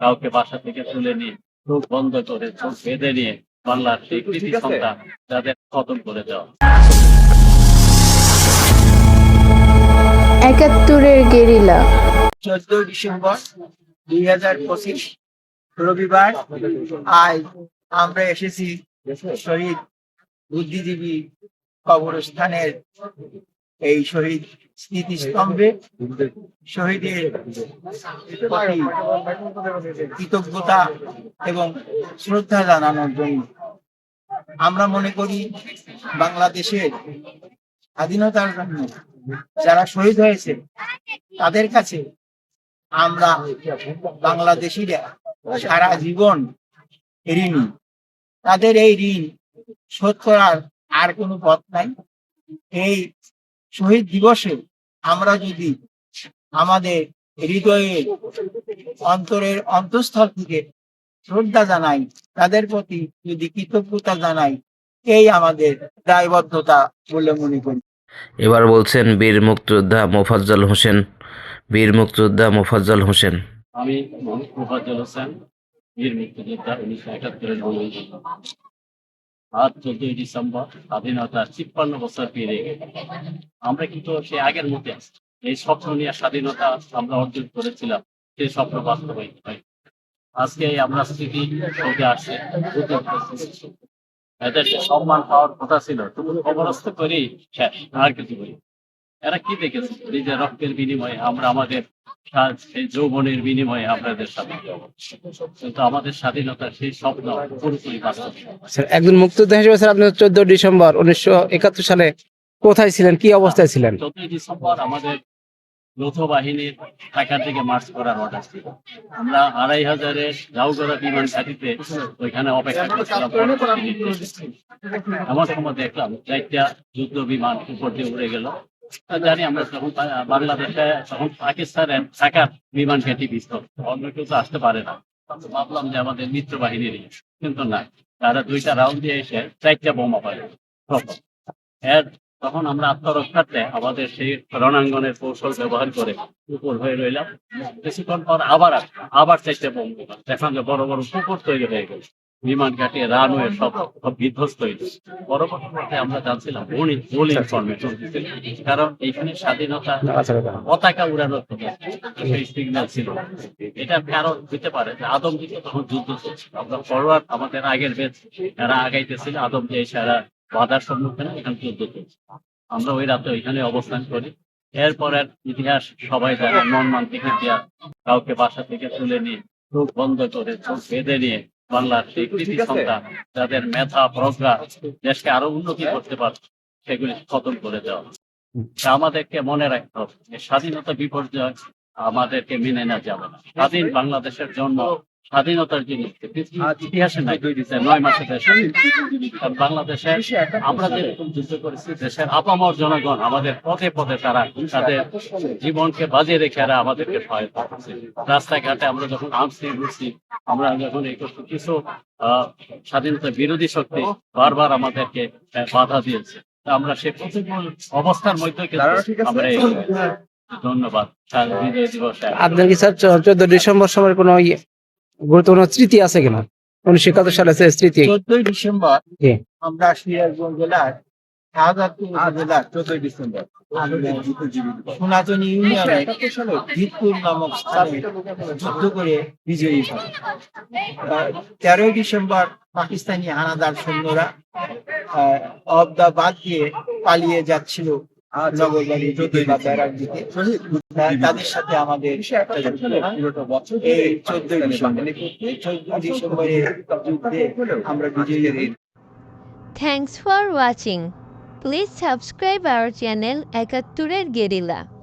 কাউকে বাসা থেকে তুলে নিয়ে চোখ বন্ধ করে চোখ বেঁধে নিয়ে বাংলার সেই কৃতি সন্তান তাদের খতম করে দেওয়া। একাত্তরের গেরিলা। চোদ্দই ডিসেম্বর দুই হাজার পঁচিশ রবিবার আজ আমরা এসেছি শহীদ বুদ্ধিজীবী কবরস্থানের এই শহীদ স্মৃতিস্তম্ভে শহীদের প্রতি কৃতজ্ঞতা এবং শ্রদ্ধা জানানোর জন্য আমরা মনে করি বাংলাদেশের স্বাধীনতার জন্য যারা শহীদ হয়েছে, তাদের কাছে আমরা বাংলাদেশিরা সারা জীবন ঋণী। তাদের এই ঋণ শোধ করার আর কোনো পথ নাই। এই শহীদ দিবসে আমরা যদি আমাদের হৃদয়ের অন্তরের অন্তঃস্থল থেকে শ্রদ্ধা জানাই তাদের প্রতি যদি কৃতজ্ঞতা জানাই এই আমাদের দায়বদ্ধতা বলে মনে করি। এবার বলছেন বীর মুক্তিযোদ্ধা মোফাজ্জল হোসেন। বীর মুক্তিযোদ্ধা মোফাজ্জল হোসেন। আমি মোহাম্মদ মুফাজ্জল হোসেন বীর মুক্তিযোদ্ধা উনিশশো একাত্তরের চোদ্দই ডিসেম্বর বছর পেরিয়ে গেল। আমরা কিন্তু সে আগের মধ্যে এই স্বপ্ন নিয়ে স্বাধীনতা আমরা অর্জন করেছিলাম, সেই স্বপ্ন বাস্তবায়িত হয়। আজকে আমরা স্মৃতি সঙ্গে আসছে এদের সম্মান পাওয়ার কথা ছিল, তুমি অবরস্ত করি শেষ। আর কিছু করি এরা কি দেখেছে? নিজের রক্তের বিনিময়ে আমরা আমাদের যৌবনের বিনিময়ে আপনাদের সাথে কিন্তু আমাদের স্বাধীনতার সেই স্বপ্ন পুরোপুরি বাস্তব। স্যার একজন মুক্তিযোদ্ধা হিসেবে স্যার আপনি চোদ্দ ডিসেম্বর উনিশশো একাত্তর সালে কোথায় ছিলেন? কি অবস্থায় ছিলেন? চোদ্দই ডিসেম্বর আমাদের যৌথ বাহিনীর ঢাকার দিকে মার্চ করার অর্ডার ছিল। আমরা আড়াই হাজারের গাউগড়া বিমান ঘাটিতে ওইখানে অপেক্ষা করছিলাম। এমন সময় দেখলাম চারটা যুদ্ধ বিমান উপর দিয়ে উড়ে গেল। জানি আমরা যখন বাংলাদেশে তখন পাকিস্তানের ঢাকার বিমান ঘাটি বিস্তর অন্য কেউ তো আসতে পারে না। ভাবলাম যে আমাদের মিত্র বাহিনীরই কিন্তু না। তারা দুইটা রাউন্ড দিয়ে এসে চারটা বোমা প্রথম এর তখন আমরা আত্মরক্ষার্থে আমাদের সেই রণাঙ্গনের কৌশল ব্যবহার করে উপর হয়ে রইলাম। কিছুক্ষণ পর আবার আবার চারটে বোম যে বড় বড় পুকুর তৈরি হয়ে গেল বিমান ঘাটে, রানওয়ে সব সব বিধ্বস্ত হইল পরবর্তীতে আমরা জানছিলাম ইনফরমেশন কারণ এইখানে স্বাধীনতা পতাকা উড়ানোর সেই সিগন্যাল ছিল এটার কারণ হতে পারে যে আদম দিকে তখন যুদ্ধ চলছিল। আমরা ফরওয়ার্ড আমাদের আগের বেচ এরা আগাইতেছিল আদম দিয়ে সারা বাধার সম্মুখীন এখানে যুদ্ধ চলছে আমরা ওই রাতে ওইখানে অবস্থান করি। এরপরের ইতিহাস সবাই জানে মর্মান্তিক ইতিহাস কাউকে বাসা থেকে তুলে নিয়ে, চোখ বন্ধ করে, চোখ বেঁধে নিয়ে বাংলার সেই কৃতি সন্তান যাদের মেধা প্রজ্ঞা দেশকে আরও উন্নতি করতে পারছে সেগুলি খতম করে দেওয়া আমাদেরকে মনে রাখতে হবে যে স্বাধীনতা বিপর্যয় আমাদেরকে মেনে না যাবে না। স্বাধীন বাংলাদেশের জন্য স্বাধীনতার জন্য ইতিহাসে নাই দুই দিতে নয় মাসে দেশে। বাংলাদেশে আমরা যেরকম যুদ্ধ করেছি দেশের আপামর জনগণ আমাদের পদে পদে তারা তাদের জীবনকে বাজিয়ে রেখে এরা আমাদেরকে সহায়তা করছে। রাস্তাঘাটে আমরা যখন আমছি ঘুরছি আমরা যখন এই করছি কিছু আহ, স্বাধীনতা বিরোধী শক্তি বারবার আমাদেরকে বাধা দিয়েছে। তা আমরা সে প্রতিকূল অবস্থার মধ্যে আমরা ধন্যবাদ। আপনার কি স্যার চোদ্দ ডিসেম্বর সময় কোনো ইয়ে গুরুত্বপূর্ণ স্মৃতি আছে কিনা? উনিশশো একাত্তর সালে স্মৃতি। চোদ্দই ডিসেম্বর আমরা সিরাজগঞ্জ জেলার শাহজাদপুর উপজেলার চোদ্দই ডিসেম্বর। সনাতনী ইউনিয়নে জিতপুর নামক স্থানে যুদ্ধ করে বিজয়ী হয়। তেরোই ডিসেম্বর পাকিস্তানি হানাদার সৈন্যরা অবদা বাদ দিয়ে পালিয়ে যাচ্ছিল দিকে বা প্লিজ দিকে। তা- তাদের সাথে আমাদের একটা যুদ্ধ। এই চোদ্দই ডিসেম্বর চোদ্দই ডিসেম্বরের যুদ্ধে আমরা বিজয়ী হই। Thanks for watching. Please subscribe our channel একাত্তরের গেরিলা